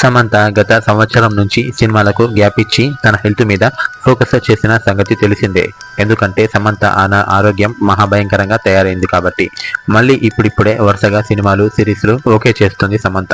సమంత గత సంవత్సరం నుంచి సినిమాలకు గ్యాప్ ఇచ్చి తన హెల్త్ మీద ఫోకస్ చేసిన సంగతి తెలిసిందే. ఎందుకంటే సమంత ఆన ఆరోగ్యం మహాభయంకరంగా తయారైంది కాబట్టి. మళ్ళీ ఇప్పుడిప్పుడే వరుసగా సినిమాలు సిరీస్లు ఓకే చేస్తుంది సమంత.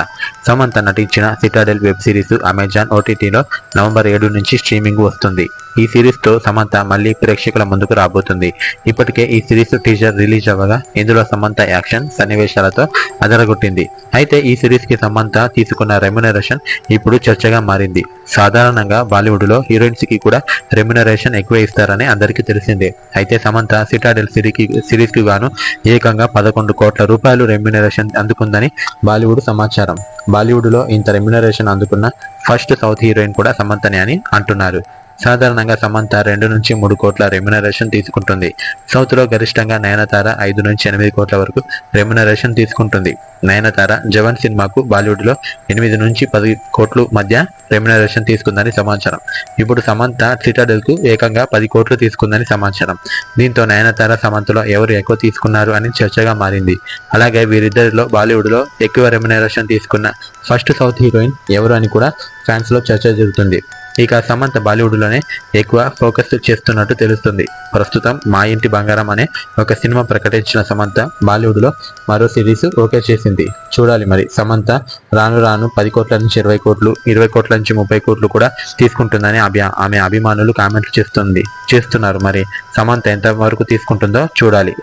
సమంత నటించిన సిటాడెల్ వెబ్ సిరీస్ అమెజాన్ ఓటీటీలో నవంబర్ ఏడు నుంచి స్ట్రీమింగ్ వస్తుంది. ఈ సిరీస్తో సమంత మళ్ళీ ప్రేక్షకుల ముందుకు రాబోతుంది. ఇప్పటికే ఈ సిరీస్ టీజర్ రిలీజ్ అవ్వగా ఇందులో సమంత యాక్షన్ సన్నివేశాలతో అదరగొట్టింది. అయితే ఈ సిరీస్కి సమంత తీసుకున్న రెమ్యునరేషన్ ఇప్పుడు చర్చగా మారింది. సాధారణంగా బాలీవుడ్లో హీరోయిన్స్కి కూడా రెమ్యునరేషన్ ఎక్కువ ఇస్తారని అందరికీ తెలిసిందే. అయితే సమంత సిటాడెల్ సిరీకి సిరీస్కి గాను ఏకంగా పదకొండు కోట్ల రూపాయలు రెమ్యునరేషన్ అందుకుందని బాలీవుడ్ సమాచారం. బాలీవుడ్లో ఇంత రెమ్యునరేషన్ అందుకున్న ఫస్ట్ సౌత్ హీరోయిన్ కూడా సమంతనే అని అంటున్నారు. సాధారణంగా సమంత రెండు నుంచి మూడు కోట్ల రెమ్యునరేషన్ తీసుకుంటుంది. సౌత్లో గరిష్టంగా నయనతార ఐదు నుంచి ఎనిమిది కోట్ల వరకు రెమ్యునరేషన్ తీసుకుంటుంది. నయనతార జవాన్ సినిమాకు బాలీవుడ్లో ఎనిమిది నుంచి పది కోట్లు మధ్య రెమ్యునరేషన్ తీసుకుందని సమాచారం. ఇప్పుడు సమంత సిటాడెల్కు ఏకంగా పది కోట్లు తీసుకుందని సమాచారం. దీంతో నయనతార సమంతలో ఎవరు ఎక్కువ తీసుకున్నారు అని చర్చగా మారింది. అలాగే వీరిద్దరిలో బాలీవుడ్లో ఎక్కువ రెమ్యునరేషన్ తీసుకున్న ఫస్ట్ సౌత్ హీరోయిన్ ఎవరు అని కూడా ఫ్యాన్స్లో చర్చ జరుగుతుంది. ఇక సమంత బాలీవుడ్లోనే ఎక్కువ ఫోకస్ చేస్తున్నట్టు తెలుస్తుంది. ప్రస్తుతం మా ఇంటి బంగారం అనే ఒక సినిమా ప్రకటించిన సమంత బాలీవుడ్లో మరో సిరీస్ ఓకే చేసింది. చూడాలి మరి. సమంత రాను రాను పది కోట్ల నుంచి ఇరవై కోట్లు ఇరవై కోట్ల నుంచి ముప్పై కోట్లు కూడా తీసుకుంటుందని అభి ఆమె అభిమానులు కామెంట్లు చేస్తుంది చేస్తున్నారు మరి. సమంత ఎంత వరకు తీసుకుంటుందో చూడాలి.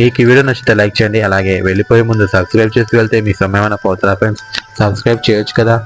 ఈ వీడియో నచ్చితే లైక్ చేయండి. అలాగే వెళ్ళిపోయే ముందు సబ్స్క్రైబ్ చేసి వెళ్తే మీ సమయమైన పోతారా ఫ్రెండ్స్? సబ్స్క్రైబ్ చేయొచ్చు కదా.